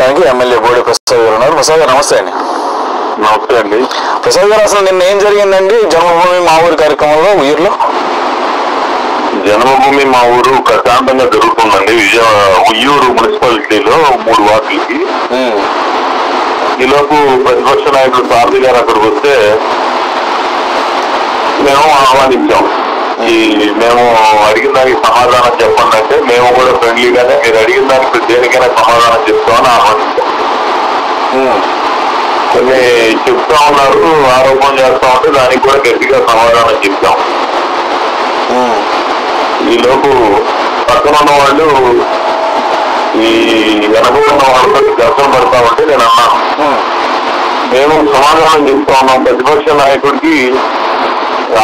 దానికి ఎమ్మెల్యే బోడి ప్రసాద్ గారు ఉన్నారు. ప్రసాద్ గారు నమస్తే అండి. నమస్తే అండి. ప్రసాద్ గారు అసలు నిన్న ఏం జరిగిందండి? జన్మభూమి మా ఊరి కార్యక్రమంలో ఉయ్యూరులో జన్మభూమి మా ఊరు ప్రశాంతంగా జరుగుతుందండి. విజయ ఉయ్యూరు మున్సిపాలిటీలో మూడు వార్డులకి. ఈలోపు ప్రతిపక్ష నాయకుడు సారథి గారు అక్కడికి వస్తే మేము ఆహ్వానించాం. ఈ మేము అడిగిన దానికి సమాధానం చెప్పండి అంటే మేము కూడా ఫ్రెండ్లీగానే మీరు అడిగిన దానికి దేనికైనా సమాధానం చెప్తామని ఆహ్వానిస్తాం. కొన్ని చెప్తా ఉన్నారు ఆరోపణ చేస్తా ఉంటే దానికి కూడా గట్టిగా సమాధానం చెప్తాం. ఈలోపు పక్కన ఉన్న వాళ్ళు ఈ వెనక ఉన్న వాళ్ళతో దర్శనం పెడతా ఉంటే నేను అన్నాను మేము సమాధానం చెప్తా ఉన్నాం. ప్రతిపక్ష నాయకుడికి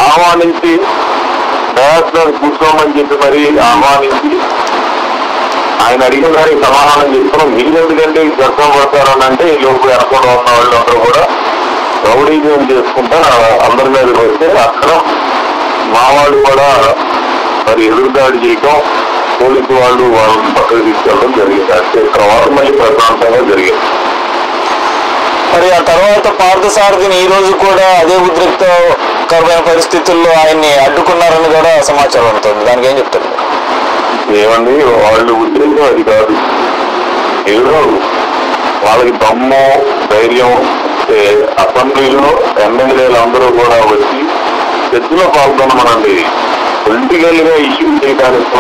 ఆహ్వానించి డయాస్ కూర్చోమని చెప్పి మరి ఆహ్వానించి ఆయన అడిగిన దానికి సమాధానం చేసుకున్నాం మీరు ఎందుకంటే దర్శనం పడతారు అని అంటే ఈ లోపు వెనకుండా ఉన్న వాళ్ళందరూ కూడా రౌడీజం చేసుకుంటా అందరి మీదకి వస్తే అక్కడ మా వాళ్ళు కూడా మరి ఎదురుదాడి చేయటం పోలీసు వాళ్ళు వాళ్ళని పక్కకు తీసుకెళ్ళడం జరిగింది. అంటే తర్వాత మళ్ళీ ప్రశాంతంగా జరిగింది. మరి ఆ తర్వాత పార్థసారథిని ఈ రోజు కూడా అదే ఉద్రిక్తకరమైన పరిస్థితుల్లో ఆయన్ని అడ్డుకున్నారని కూడా సమాచారం ఉంటుంది దానికి ఏం చెప్తారు? ఏమండి? వాళ్ళు ఉద్దేశం అది కాదు. ఏదో వాళ్ళకి దమ్ము ధైర్యం అసెంబ్లీలో ఎమ్మెల్యేలు అందరూ కూడా వచ్చి చర్చలో పాల్గొనమనండి. పొలిటికల్గా ఇష్యూ చేయడానికి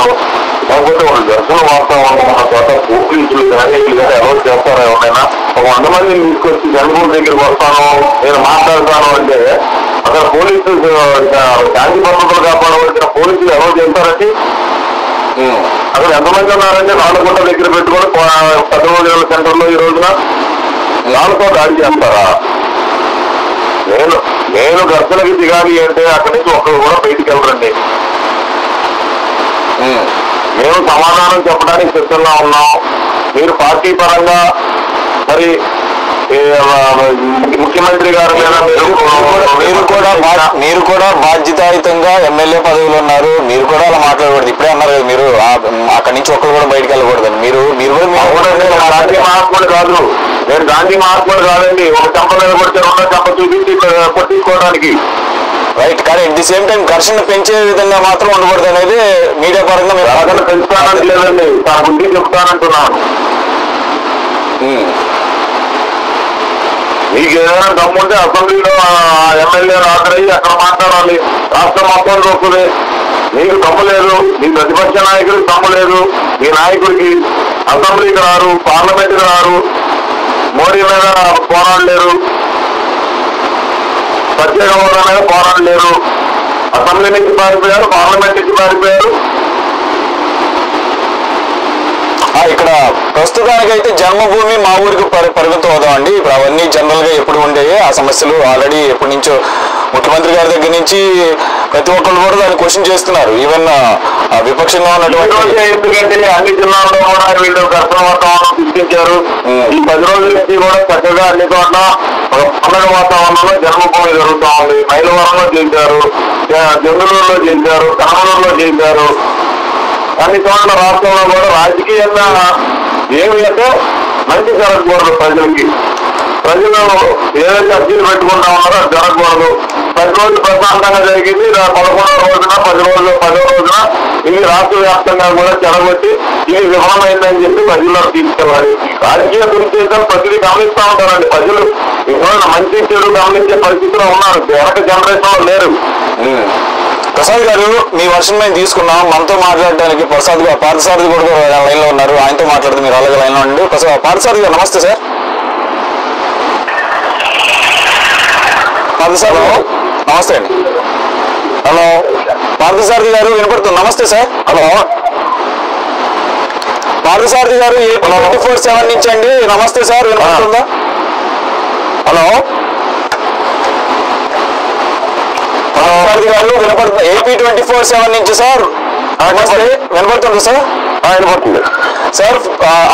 లేకపోతే వాళ్ళు దర్శన వాతావరణం ఉన్న చోట పోలీసులు కానీ కానీ ఎవరు చేస్తారా ఎవరైనా? ఒక వంద మందిని తీసుకొచ్చి జనభూమి దగ్గరికి వస్తాను నేను మాట్లాడతాను అంటే అక్కడ పోలీసు శాంతి భద్రతలు కాపాడవలసిన పోలీసులు ఎవరు చేస్తారండి అక్కడ ఎంతమంది ఉన్నారంటే నాలుగుంట దగ్గర పెట్టుకొని పెద్ద రోజుల సెంటర్లో ఈ రోజున నాలుగుతో దాడి చేస్తారా? నేను నేను ఘర్షణకి దిగాలి అంటే అక్కడి నుంచి ఒక్కరు కూడా బయటికి వెళ్ళరండి. మేము సమాధానం చెప్పడానికి సిద్ధంగా ఉన్నాం. మీరు పార్టీ పరంగా మరి ముఖ్యమంత్రి గారి మీరు మీరు కూడా మీరు కూడా బాధ్యతాయుతంగా ఎమ్మెల్యే పదవిలో ఉన్నారు. మీరు కూడా అలా మాట్లాడకూడదు. ఇప్పుడే అన్నారు కదా మీరు అక్కడి నుంచి ఒక్కరు కూడా బయటకు వెళ్ళకూడదని మీరు మీరు కూడా గాంధీ మహాత్ముడు కాదు. నేను గాంధీ మహాత్ముడు కాదండి. ఒక చెంప మీద కొడితే రెండో చెంప చూపించి ఆ, కొట్టించుకోవడానికి. రైట్ కానీ అట్ ది సేమ్ టైం ఘర్షణ పెంచే విధంగా మాత్రం ఉండకూడదు అనేది మీడియా పరంగా మీరు పెంచుతానంటే లేదండి. తన బుద్ధి చెప్తానంటున్నాను. ఉమ్. మీకు ఏదైనా దమ్ముంటే అసెంబ్లీలో ఎమ్మెల్యే హాజరయ్యి అక్కడ మాట్లాడాలి. రాష్ట్రం మొత్తం చూస్తుంది. మీకు దమ్ము లేదు. మీ ప్రతిపక్ష నాయకుడికి దమ్ము లేదు. మీ నాయకుడికి అసెంబ్లీకి రారు పార్లమెంట్కి రారు. మోడీ మీద పోరాడలేరు. ప్రత్యేక హోదా మీద పోరాడలేరు. అసెంబ్లీ నుంచి పారిపోయారు పార్లమెంట్ నుంచి పారిపోయారు. ఇక్కడ ప్రస్తుతానికైతే జన్మభూమి మా ఊరికి పరి పరిమితం అవుదాం అండి ఇప్పుడు అవన్నీ జనరల్గా ఎప్పుడు ఉండేవి ఆ సమస్యలు ఆల్రెడీ ఎప్పటి నుంచో ముఖ్యమంత్రి గారి దగ్గర నుంచి ప్రతి ఒక్కరు కూడా దాన్ని క్వశ్చన్ చేస్తున్నారు. ఈవెన్ విపక్షంగా ఉన్నటువంటి ఎందుకంటే అన్ని జిల్లాల్లో కూడా వీళ్ళు ఘర్షణ వాతావరణం సృష్టించారు. ఈ పది రోజుల నుంచి కూడా చక్కగా అన్ని చోట్ల పండుగ వాతావరణంలో జన్మభూమి జరుగుతా ఉంది. మైలవరంలో చేశారు జంగులూరులో చేశారు కనమలూరులో చేశారు అన్ని చోట్ల రాష్ట్రంలో కూడా రాజకీయంగా ఏమి అంటే మంచి జరగకూడదు ప్రజలకి. ప్రజలు ఏదైతే అర్జీలు పెట్టుకుంటా ఉన్నారో అది జరగకూడదు. పది రోజులు ప్రశాంతంగా జరిగింది. పదకొండవ రోజున పది రోజులు పదో రోజున ఇది రాష్ట్ర వ్యాప్తంగా కూడా చెరగొట్టి ఇది విఫలమైందని చెప్పి ప్రజల్లో తీసుకెళ్ళాలి. రాజకీయ దురుద్దేశాలు ప్రతిదీ గమనిస్తూ ఉంటారండి. ప్రజలు ఇవాళ మంచి చెడు గమనించే పరిస్థితిలో ఉన్నారు. వెనక జనరేషన్ లేరు. ప్రసాద్ గారు మీ వర్షన్ మేము తీసుకున్నాం. మనతో మాట్లాడడానికి ప్రసాద్ గారు పార్థసారథి కూడా లైన్లో ఉన్నారు. ఆయనతో మాట్లాడితే మీరు అలాగే లైన్లో ఉండండి. ప్రసాద్ పార్థసారథి గారు నమస్తే సార్. పార్థసారథి గారు నమస్తే అండి. హలో పార్థసారథి గారు వినపడుతుంది. నమస్తే సార్. హలో. పార్థసారథి గారు ఏ ట్వంటీ ఫోర్ సెవెన్ నుంచి అండి. నమస్తే సార్ వినపడుతుందా? హలో. గారు వినపడుతుంది ఏపీ ట్వంటీ ఫోర్ సెవెన్ నుంచి సార్. వినపడుతుంది సార్? వినపడుతుంది. సార్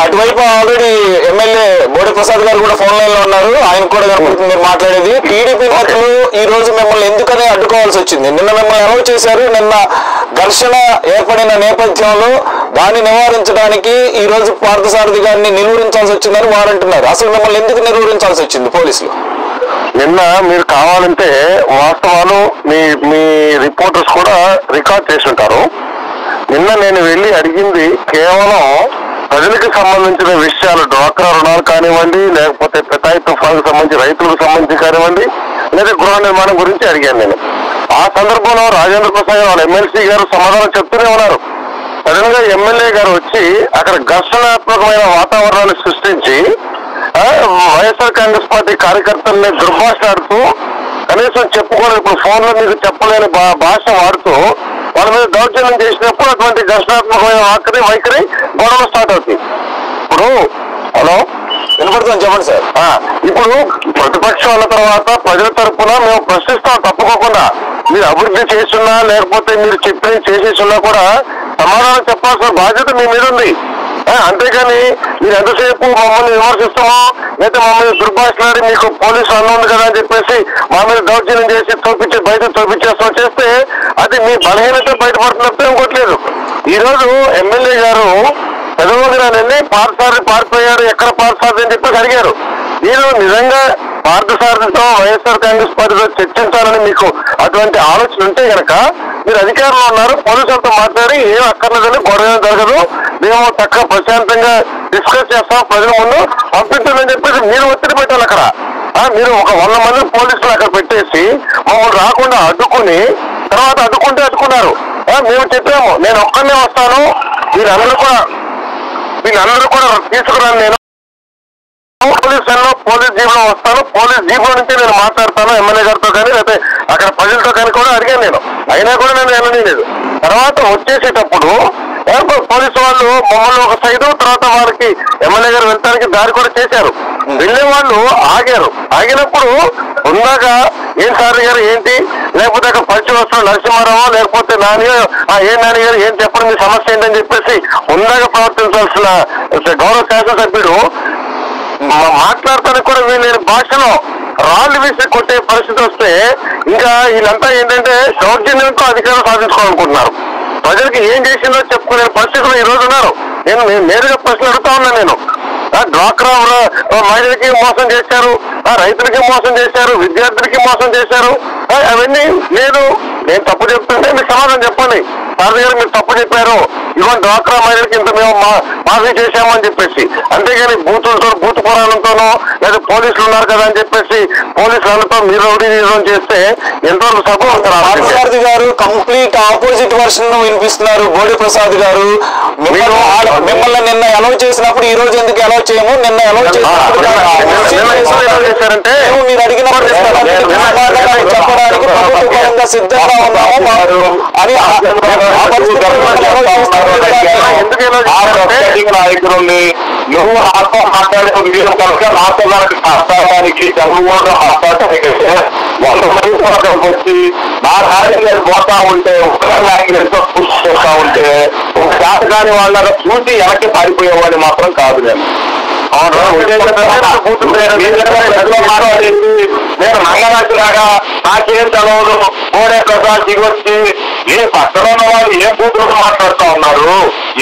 అటువైపు ఆల్రెడీ ఎమ్మెల్యే బోడి ప్రసాద్ గారు కూడా ఫోన్ లైన్లో ఉన్నారు. ఆయన కూడా కనపడుతుంది మీరు మాట్లాడేది. టీడీపీ నేతలు ఈ రోజు మిమ్మల్ని ఎందుకని అడ్డుకోవాల్సి వచ్చింది? నిన్న మిమ్మల్ని అనౌన్స్ చేశారు. నిన్న ఘర్షణ ఏర్పడిన నేపథ్యంలో దాన్ని నివారించడానికి ఈ రోజు పార్థసారథి గారిని నిలువరించాల్సి వచ్చిందని వారు అంటున్నారు అసలు మిమ్మల్ని ఎందుకు నిలువరించాల్సి వచ్చింది పోలీసులు? నిన్న మీరు కావాలంటే వాస్తవాలు మీ మీ రిపోర్టర్స్ కూడా రికార్డ్ చేసి ఉంటారు. నిన్న నేను వెళ్ళి అడిగింది కేవలం ప్రజలకు సంబంధించిన విషయాలు డ్వాక్రా రుణాలు కానివ్వండి లేకపోతే పెతాయి తుఫాన్కి సంబంధించి రైతులకు సంబంధించి కానివ్వండి లేదా గృహ నిర్మాణం గురించి అడిగాను నేను. ఆ సందర్భంలో రాజేంద్ర ప్రసాద్ వాళ్ళ ఎమ్మెల్సీ గారు సమాధానం చెప్తూనే ఉన్నారు. సడన్గా ఎమ్మెల్యే గారు వచ్చి అక్కడ ఘర్షణాత్మకమైన వాతావరణాన్ని సృష్టించి వైఎస్ఆర్ కాంగ్రెస్ పార్టీ కార్యకర్తల్ని దుర్భాషలాడుతూ కనీసం చెప్పుకోలేదు ఇప్పుడు ఫోన్లో మీకు చెప్పలేని భాష వాడుతూ వాళ్ళ మీద దౌర్జన్యం చేసినప్పుడు అటువంటి ఘర్షణాత్మకమైన వాకరి వైఖరి గొడవ స్టార్ట్ అవుతుంది ఇప్పుడు హలో? వినపడుతుంది చెప్పండి సార్. ఇప్పుడు ప్రతిపక్షం అన్న తర్వాత ప్రజల తరపున మేము ప్రశ్నిస్తాం తప్పకోకుండా. మీరు అభివృద్ధి చేస్తున్నా లేకపోతే మీరు చెప్పిన చేసేస్తున్నా కూడా సమాధానం చెప్పాల్సిన బాధ్యత మీ మీద ఉంది. అంతేకాని మీరు ఎంతసేపు మమ్మల్ని విమర్శిస్తామో లేదా మమ్మల్ని దుర్భాషలాడి మీకు పోలీసు అన్న ఉంది కదా అని చెప్పేసి మా మీద దౌర్జన్యం చేసి తోపించి బయట చూపించేస్తాం చేస్తే అది మీ బలహీనత బయటపడుతున్నప్పుడు ఇంకోట్లేదు ఈ రోజు ఎమ్మెల్యే గారు పెదవగిరానండి పార్థసారథి పారిపోయారు ఎక్కడ పార్థసారథి అని చెప్పి అడిగారు. మీరు నిజంగా పార్థసారథితో వైఎస్ఆర్ కాంగ్రెస్ పార్టీతో చర్చించాలని మీకు అటువంటి ఆలోచన ఉంటే గనక మీరు అధికారంలో ఉన్నారు పోలీసులతో మాట్లాడి ఏం అక్కర్లేదని గొడవ జరగదు. మేము చక్కగా ప్రశాంతంగా డిస్కస్ చేస్తాం ప్రజల ముందు పంపించండి చెప్పేసి మీరు ఒత్తిడి పెట్టాలి అక్కడ. మీరు ఒక వంద మంది పోలీసులు అక్కడ పెట్టేసి మమ్మల్ని రాకుండా అడ్డుకుని తర్వాత అడ్డుకుంటే అడ్డుకున్నారు. మేము చెప్పాము నేను ఒక్కనే వస్తాను వీళ్ళందరూ కూడా వీళ్ళందరూ కూడా తీసుకున్నాను నేను. పోలీస్ సెల్లో పోలీస్ జీప్లో వస్తాను. పోలీస్ జీప్లో నుంచి నేను మాట్లాడతాను ఎమ్మెల్యే గారితో కానీ లేకపోతే అక్కడ ప్రజలతో కానీ కూడా అడిగాను నేను. అయినా కూడా నేను వెళ్ళలేదు తర్వాత వచ్చేసేటప్పుడు కాంగ్రెస్ వాళ్ళు మమ్మల్ని ఒక సైడు తర్వాత వారికి ఎమ్మెల్యే గారు వెళ్ళడానికి దారి కూడా చేశారు. వెళ్ళే వాళ్ళు ఆగారు. ఆగినప్పుడు ఉందాగా ఏం సార్ గారు ఏంటి? లేకపోతే అక్కడ పరిచయం వస్తున్న నరసింహారావు లేకపోతే నాని ఆ ఏ నాని గారు ఏం చెప్పండి మీ సమస్య ఏంటని చెప్పేసి ఉందాక ప్రవర్తించాల్సిన గౌరవ శాసనసభ్యుడు మా- మాట్లాడటానికి కూడా వీళ్ళని భాషలో రాళ్ళు వేసి కొట్టే పరిస్థితి వస్తే ఇంకా వీళ్ళంతా ఏంటంటే దౌర్జన్యంతో అధికారం సాధించుకోవాలనుకుంటున్నారు. ప్రజలకి ఏం చేసిందో చెప్పుకునే పరిస్థితులు ఈ రోజు ఉన్నారు. నేను నేరుగా ప్రశ్న అడుగుతా ఉన్నా నేను. డ్వాక్రా మహిళలకి మోసం చేశారు. ఆ రైతులకి మోసం చేశారు. విద్యార్థులకి మోసం చేశారు. అవన్నీ లేదు నేను తప్పు చెప్తుంటే మీకు సమాధానం చెప్పండి. సార్ గారు మీరు తప్పు చెప్పారు. ఇవ్వండి డ్వాక్రా మహిళలకి ఇంత మేము మా- మాఫీ చేశామని చెప్పేసి. అంతేగాని బూతులతో బూత్ పురాణంతోనో లేదా పోలీసులు ఉన్నారు కదా అని చెప్పేసి పోలీసులతో మీరు రౌడీ చేస్తే ఎంతవరకు సభ పార్థసారథి గారు వర్షన్ వినిపిస్తున్నారు బోడి ప్రసాద్ గారు మిమ్మల్ని నిన్న అలౌ చేసినప్పుడు ఈ రోజు ఎందుకు అలౌ చేయము నిన్న అలౌ చేసినప్పుడు మీరు సమాధానాలు చెప్పడానికి ప్రభుత్వపరంగా సిద్ధంగా ఉన్నాము అని నాయకుడిని నువ్వు నాతో మాట్లాడే మీరు కనుక నాతో కనుక మాట్లాడడానికి చంద్రబాబు మాట్లాడటానికి వచ్చి నా నాయకులు పోతా ఉంటే ఒక నాయకులతో పుష్ చేస్తా ఉంటే ఒక చేత కాని వాళ్ళ చూసి వెనక్కి పారిపోయేవాడిని మాత్రం కాదు నేను. నేను నంగరాజులాగా నాకేం తెలవదు కోడే ప్రసాద్ దిగొచ్చి ఏ పక్కన ఉన్న వాళ్ళు ఏం కూతురు మాట్లాడుతూ ఉన్నారు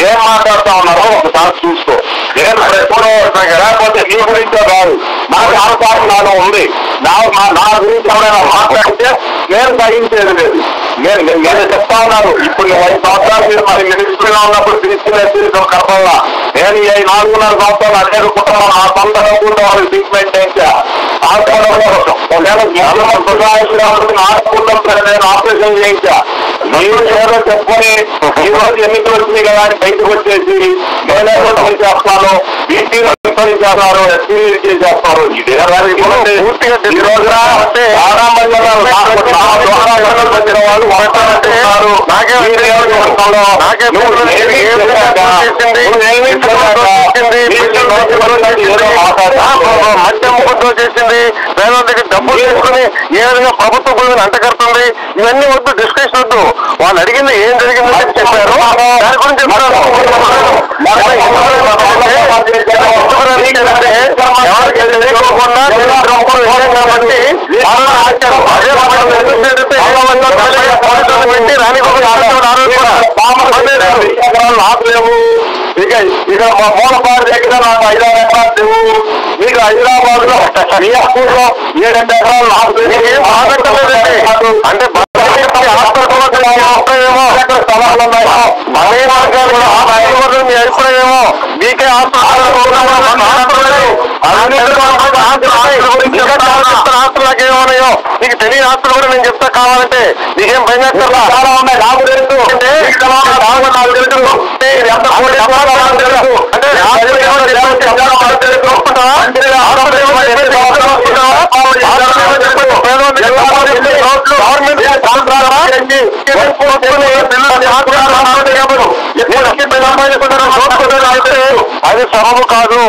ఏం మాట్లాడుతూ ఉన్నారో ఒకసారి చూసుకో. నేను ఎప్పుడో లేకపోతే నీ గురించో కాదు. నాకు ఆనుపాటు నాలో ఉంది. నా మా- నా గురించి ఎవరైనా మాట్లాడితే నేను సహించేది లేదు నేను చెప్తా ఉన్నాను. ఇప్పుడు నేను ఐదు సంవత్సరాలు మీరు మరి మినిస్ట్రీలో ఉన్నప్పుడు తీసుకునే కర్మల్లా. నేను ఈ నాలుగున్నర సంవత్సరాలు అనేక కుటుంబం ఆ సొంత డబ్బులతో వాళ్ళకి ట్రీట్మెంట్ చేయించా నేను ఆపరేషన్ చేయించా. మీరు ఏదో చెప్పుకొని ఈ రోజు ఎన్నికలు వచ్చినాయి కదా అని బయటకు వచ్చేసి నేనే చేస్తాను? బీసీలో చేస్తారు? ఎస్పీ చేస్తారు? ఈ రోజున ప్రారంభంగా వచ్చిన వాళ్ళు నాకే మద్యం ముఖంతో చేసింది. దగ్గర డబ్బులు తీసుకుని ఏ విధంగా ప్రభుత్వ భూమిని అంటగడుతుంది? ఇవన్నీ వద్దు డిస్కషన్ వద్దు. వాళ్ళు అడిగింది ఏం జరిగిందో అని చెప్పారు. దాని గురించి ఎవరికి తెలియకోకుండా కాబట్టి అదే 拿不了。ఇక ఇక మా మూలపాడు దగ్గర నాకు ఐదు ఆరు ఎకరాలు లేవు మీకు హైదరాబాద్లో మీ అప్పులో ఏడెనిమిది ఎకరాలు నాకు అంటే స్థలాలు ఉన్నాయో అదే మార్గాలు ఆదాయం మీ అభిప్రాయమో మీకే ఆస్తులు నాకేమన్నాయో నీకు తెలియని ఆస్తులు కూడా నేను చెప్తా కావాలంటే నీకేం భయం? చాలా ఉన్నాయి నాకు తెలుసు నాకు నాకు తెలుసు ఎంత కోటి అంటే అది సబబు కాదు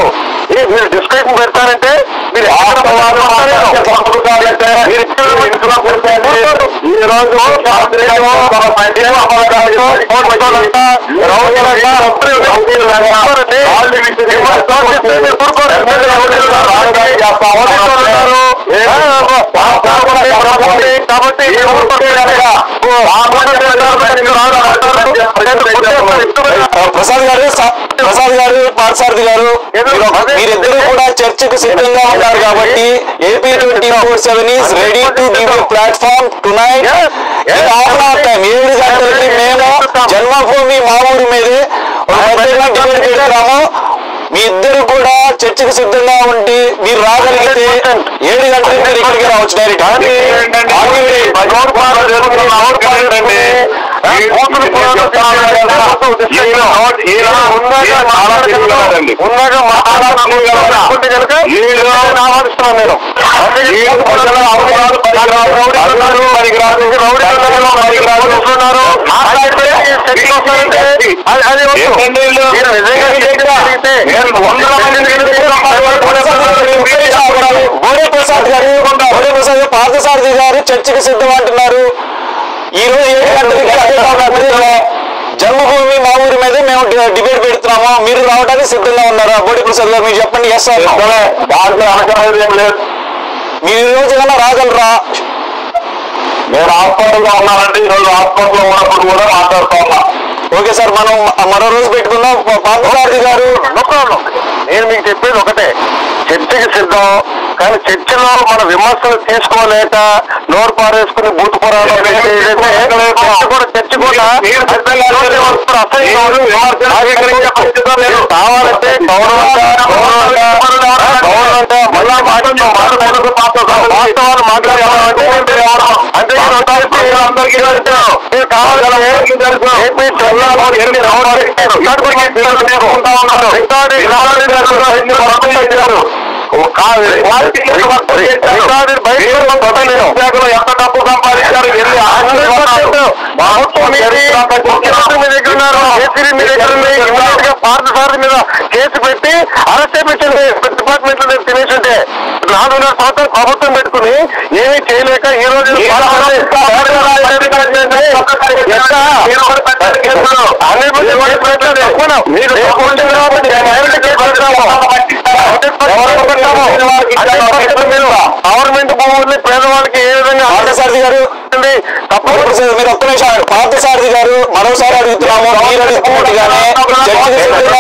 మీరు డిస్కషన్ పెడతారంటే మీరు ఎక్కడ ఇంట్లో కూర్చోండి. ఈ రోజు కాబట్టి ప్రసాద్ గారు ప్రసాద్ గారు పార్థసారథి గారు మీరిద్దరూ కూడా చర్చకు సిద్ధంగా ఉన్నారు కాబట్టి AP twenty four seven is ready to give platform tonight time ఏడు గంటలకి జన్మభూమి మా ఊరి మీదే మీ ఇద్దరు కూడా చర్చకు సిద్ధంగా ఉండి మీరు రాగలిగితే ఏడు గంటలకి మీరు ఇక్కడికి రావచ్చు. డైరెక్ట్ ఉన్నాక మాట్లాడుకుంటే కనుక నేను అది వద్దు. మీరు నిజంగా జరిగితే వందల మంది బోడే ప్రసాద్ గారు బోడే ప్రసాద్ గారు పార్థసారథి గారు చర్చకు సిద్ధం అంటున్నారు ఈ రోజు ఏడు గంటలకి జన్మభూమి మా ఊరి మీద మేము డిబేట్ పెడుతున్నాము. మీరు రావడానికి సిద్ధంగా ఉన్నారా? బోడే ప్రసాద్ గారు మీరు చెప్పండి. ఎస్ సార్ దాంట్లో అనకలేదు మీరు ఈ రోజు ఏమైనా రాగలరా? నేను హాస్పిటల్లో ఉన్నానంటే ఈరోజు హాస్పిటల్లో ఉన్నప్పుడు కూడా మాట్లాడుతా ఉన్నా. ఓకే సార్ మనం మరో రోజు పెట్టుకుందాం. పార్థసారథి గారు. No problem. నేను మీకు చెప్పేది ఒకటే. చర్చకి సిద్ధం. కానీ చర్చలో మన విమర్శలు తీసుకోలేక నోరు పారేసుకుని బూతు పురాణం పెట్టి ఏదైతే చర్చ కూడా చర్చ కూడా కావాలంటే గౌరవంగా గౌరవంగా గౌరవంగా మళ్ళా మాట్లాడి వాస్తవాలు మాట్లాడాలంటే అంటే అందరికీ మీరు కావాలి ఏపీ జిల్లాలో ఎన్ని రౌండ్లు ఇప్పటికీ పిల్లలు తీసుకుంటా ఉన్నారు మీద కేసు పెట్టి అరెస్ట్ చేయించండి డిపార్ట్మెంట్ తినేసింటే నాలుగున్నర సంవత్సరాలు ప్రభుత్వం చేయలేక ఈ రోజు గవర్నమెంట్ భూముల్ని పేదవాళ్ళకి ఏ విధంగా పార్థసారథి గారు ప్రసాద్ మీరు ఒక్క నిమిషం. పార్థసారథి గారు మరోసారి అడుగుతున్నాము మీరు అడుగుతున్నట్టుగానే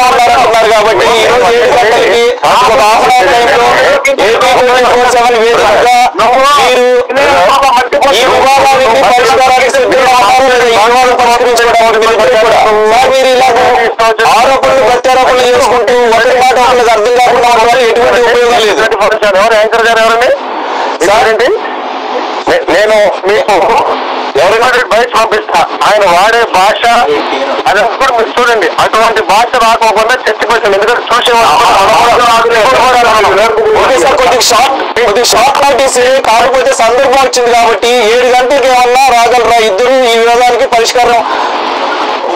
ఉన్నారంటున్నారు కాబట్టి ఈ రోజు ఏడు గంటలకి టైంలో ఏపీ సెవెన్ వేదికగా మీరు ఈ వివాదానికి పరిష్కారానికి సిద్ధంగా ఉన్నారో లేదా ఈ వివాదం పరిష్కరించడానికి మీరు ఇద్దరు కూడా సార్ మీరు ఇలా ఆరోపణలు ప్రత్యారోపణలు చేసుకుంటూ ఒకరి ఒకరికి అర్థం కాకుండా ఉండడం ఎటువంటి ఉపయోగం లేదు. ఎవరు యాంకర్ గారు ఎవరండి? సారండి నేను మీకు ఎవరైనా బయట పంపిస్తా. ఆయన వాడే భాష అది కూడా మీరు చూడండి. అటువంటి భాష రాకోకుండా చర్చకు వచ్చాను ఎందుకంటే సార్ కొద్దిగా షార్ట్ కొద్దిగా షార్ట్ నోటీస్ కాకపోతే సందర్భం వచ్చింది కాబట్టి ఏడు గంటలకి ఏమన్నా రాగలరా? ఇద్దరు ఈ వివాదానికి పరిష్కారం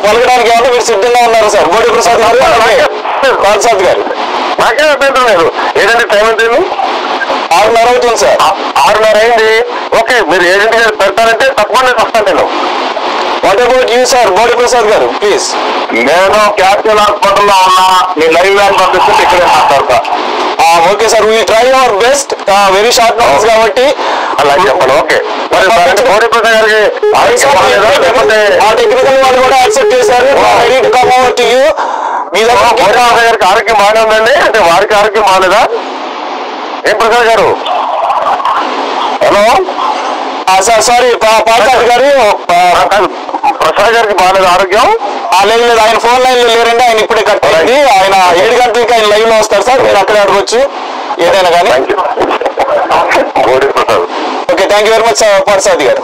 పలకడానికి ఏమన్నా మీరు సిద్ధంగా ఉన్నారు సార్? బోడి ప్రసాద్ గారు? ప్రసాద్ గారు. నాకేం అభ్యంతరం లేదు ఏదంటే టైం ఎంత? ఆరున్నర అవుతుంది సార్. ఆరున్నర అయింది. ఓకే మీరు ఏజెంట్ గారు పెడతారంటే తప్పకుండా నేను వస్తాను నేను. వాట్ అబౌట్ యూ సార్ బోడి ప్రసాద్ గారు ప్లీజ్ నేను క్యాపిటల్ హాస్పిటల్లో ఉన్నా. మీ లైవ్ వ్యాన్ పంపిస్తే ఇక్కడే మాట్లాడతా. Okay sir. We try our best very short notice కాబట్టి. అలా ఓకే. మరి మోడీ ప్రసాద్ గారికి ఆరోగ్యం బాగాలేదా? లేకపోతే ఆ టెక్నికల్ వాళ్ళు కూడా యాక్సెప్ట్ చేశారు. Ready to come over to you మీ దగ్గర గారికి ఆరోగ్యం బాగానే ఉందండి? అంటే వారికి ఆరోగ్యం బాగాలేదా? ఏం ప్రసాద్ గారు? హలో? సార్ సారీ పార్సాద్ గారు ప్రసాద్ గారికి బాగాలేదు ఆరోగ్యం? ఆ, లేదు లేదు ఆయన ఫోన్ లైన్లో లేరండి ఆయన ఇప్పుడే కట్ అయింది. ఆయన ఏడు గంటలకి ఆయన లైవ్లో వస్తారు సార్ మీరు అక్కడే అడగొచ్చు ఏదైనా కానీ. Okay thank you very much Prasad గారు.